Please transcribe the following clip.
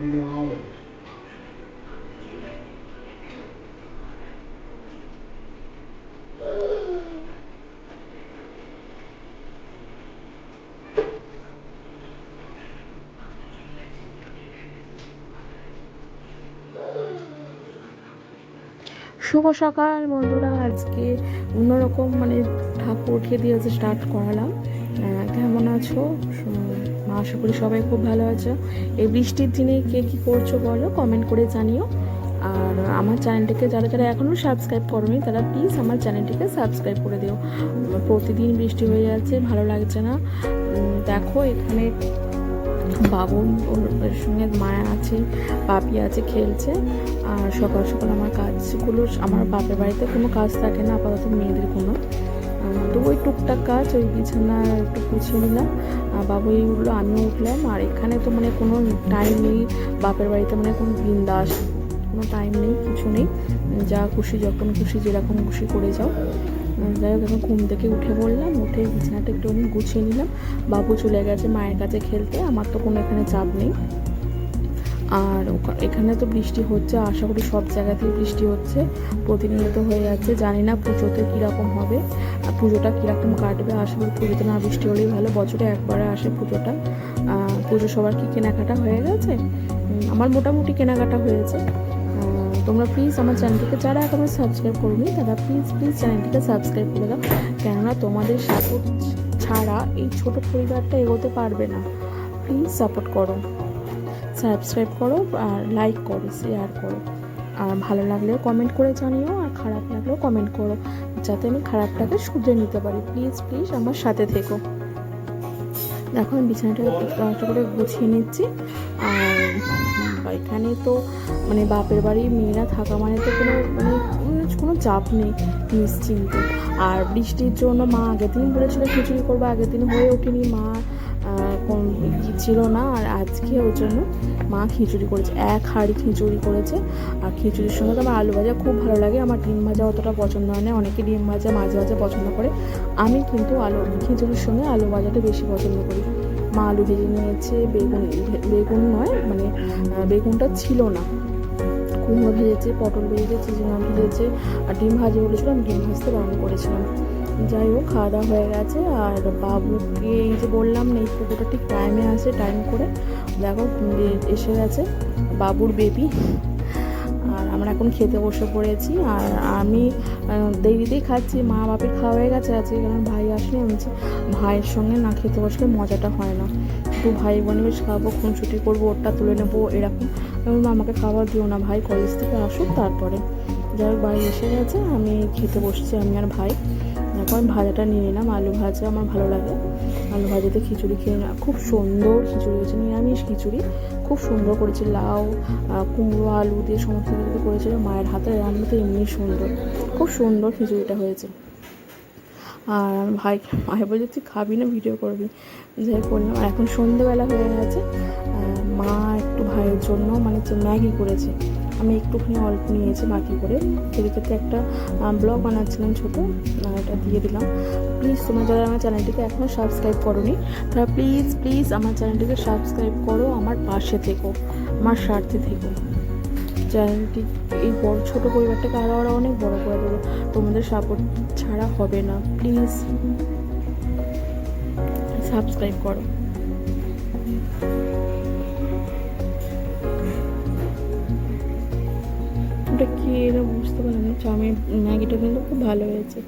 শুভ সকাল বন্ধুরা। আজকে অন্যরকম মানে ঠাকুর উঠিয়ে দিয়ে স্টার্ট করালাম। কেমন আছো? আশা করি সবাই খুব ভালো আছো। এই বৃষ্টির দিনে কে কী করছ বলো কমেন্ট করে জানিও। আর আমার চ্যানেলটিকে যারা যারা এখনও সাবস্ক্রাইব করোনি, তারা প্লিজ আমার চ্যানেলটিকে সাবস্ক্রাইব করে দিও। প্রতিদিন বৃষ্টি হয়ে যাচ্ছে, ভালো লাগছে না। দেখো এখানে বাবুন ওর সঙ্গে মায়া আছে পাপি আছে, খেলছে। আর সকাল সকাল আমার কাজগুলো, আমার বাপের বাড়িতে কোনো কাজ থাকে না, আপাতত মেয়েদের কোনো। তো ওই টুকটাক কাজ, ওই বিছানা একটু গুছিয়ে নিলাম। আর বাবু এইগুলো আমিও উঠলাম। আর এখানে তো মানে কোনো টাইম নেই, বাপের বাড়িতে মানে কোনো বিন্দাস কোনো টাইম নেই, কিছু নেই। যা খুশি, যখন খুশি, যেরকম খুশি করে যাও। যাই হোক, এখন ঘুম থেকে উঠে বললাম, উঠে বিছানাটা একটু আমি গুছিয়ে নিলাম। বাবু চলে গেছে মায়ের কাছে খেলতে, আমার তো কোনো এখানে চাপ নেই। আর এখানে তো বৃষ্টি হচ্ছে, আশা করি সব জায়গাতেই বৃষ্টি হচ্ছে। প্রতিনিয়ত হয়ে যাচ্ছে জানি না পুজোতে কীরকম হবে, আর পুজোটা কীরকম কাটবে, আশা করি পুজোতে না বৃষ্টি হলেই ভালো, বছরে একবারে আসে পুজোটা। পুজো সবার কি কেনাকাটা হয়ে গেছে? আমার মোটামুটি কেনাকাটা হয়েছে। তোমরা প্লিজ আমার চ্যানেলটিকে যারা এখনও সাবস্ক্রাইব করবি তারা প্লিজ প্লিজ চ্যানেলটিকে সাবস্ক্রাইব করে দাও। কেননা তোমাদের সাপোর্ট ছাড়া এই ছোট পরিবারটা এগোতে পারবে না। প্লিজ সাপোর্ট করো। সাবস্ক্রাইব করো আর লাইক করো শেয়ার করো। আর ভালো লাগলেও কমেন্ট করে জানিও, আর খারাপ লাগলেও কমেন্ট করো, যাতে আমি খারাপটাকে শুধরে নিতে পারি। প্লিজ প্লিজ আমার সাথে থেকো। দেখো, আমি বিছানাটা করে গুছিয়ে নিচ্ছি। আর এখানে তো মানে বাপের বাড়ি, মেয়েরা থাকা মানে তো কোনো মানে কোনো- চাপ নেই, নিশ্চিন্তে। আর বৃষ্টির জন্য মা আগের দিন বলেছিল খিচুড়ি করব, আগের দিন হয়ে ওঠেনি মা। ছিল না, আর আজকে ওর জন্য মা খিচুড়ি করেছে, এক হাঁড়ি খিচুড়ি করেছে। আর খিচুড়ির সঙ্গে তো আমার আলু ভাজা খুব ভালো লাগে, আমার ডিম ভাজা অতটা পছন্দ হয় না, অনেকে ডিম ভাজা মাছ ভাজা পছন্দ করে। আমি কিন্তু আলু, খিচুড়ির সঙ্গে আলু ভাজাটা বেশি পছন্দ করি। মা আলু ভেজে নিয়েছে, বেগুন বেগুন নয় মানে বেগুনটা ছিল না। কুমড়ো ভেজেছে, পটল ভেজেছে চিচিঙা ভেজেছে আর ডিম ভাজি বলেছিলাম, ডিম ভাজতে বারণ করেছিলাম। যাই হোক, খাওয়া দাওয়া হয়ে গেছে আর বাবুকে এই যে বললাম না, এই পুকুরটা ঠিক টাইমে আসে টাইম করে। দেখো এসে গেছে বাবুর বেবি আর আমরা এখন খেতে বসে পড়েছি আর আমি দেরিতেই খাচ্ছি, মা বাপের খাওয়া হয়ে গেছে, আজকে কারণ ভাই আসলে আমি ভাইয়ের সঙ্গে না খেতে বসলে মজাটা হয় না। দু ভাই বোনে বেশ খাব খুনছুটি করব, ওরটা তুলে নেব, এরকম। আমি আমাকে খাবার দিও না ভাই কলেজ থেকে আসুক তারপরে। যাই হোক ভাই এসে গেছে, আমি খেতে বসছি, আমি আর ভাই। তারপর আমি ভাজাটা নিয়ে নিলাম, আলু ভাজা আমার ভালো লাগে। আলু ভাজাতে খিচুড়ি খেয়ে না, খুব সুন্দর খিচুড়ি হয়েছে, নিরামিষ খিচুড়ি। খুব সুন্দর করেছে, লাউ কুমড়ো, আলু দিয়ে সমস্ত কিছু করেছিল, মায়ের হাতের রান্না তো এমনি সুন্দর। খুব সুন্দর খিচুড়িটা হয়েছে। আর আমার ভাই ভাই বলছে তুই খাবি না, ভিডিও করবি। যাই করলাম আর এখন সন্ধেবেলা হয়ে গেছে। মা একটু ভাইয়ের জন্য মানে ম্যাগি করেছে। আমি একটুখানি অল্প নিয়েছি বাকি করে। খেতে একটা ব্লগ বানাচ্ছিলাম ছোটো এটা দিয়ে দিলাম। প্লিজ তোমরা যারা আমার চ্যানেলটিকে এখনও সাবস্ক্রাইব করোনি, তারা প্লিজ প্লিজ আমার চ্যানেলটিকে সাবস্ক্রাইব করো আমার পাশে থেকো, আমার স্বার্থে থেকো। চ্যানেলটি, এই বড়, ছোটো পরিবারটাকে আরও আরও অনেক বড় করে দেবো। তোমাদের সাপোর্ট ছাড়া হবে না। প্লিজ সাবস্ক্রাইব করো। ওটা কি এরা বুঝতে পারলাম না চাউমিন ম্যাগিটা কিন্তু খুব ভালো হয়েছে।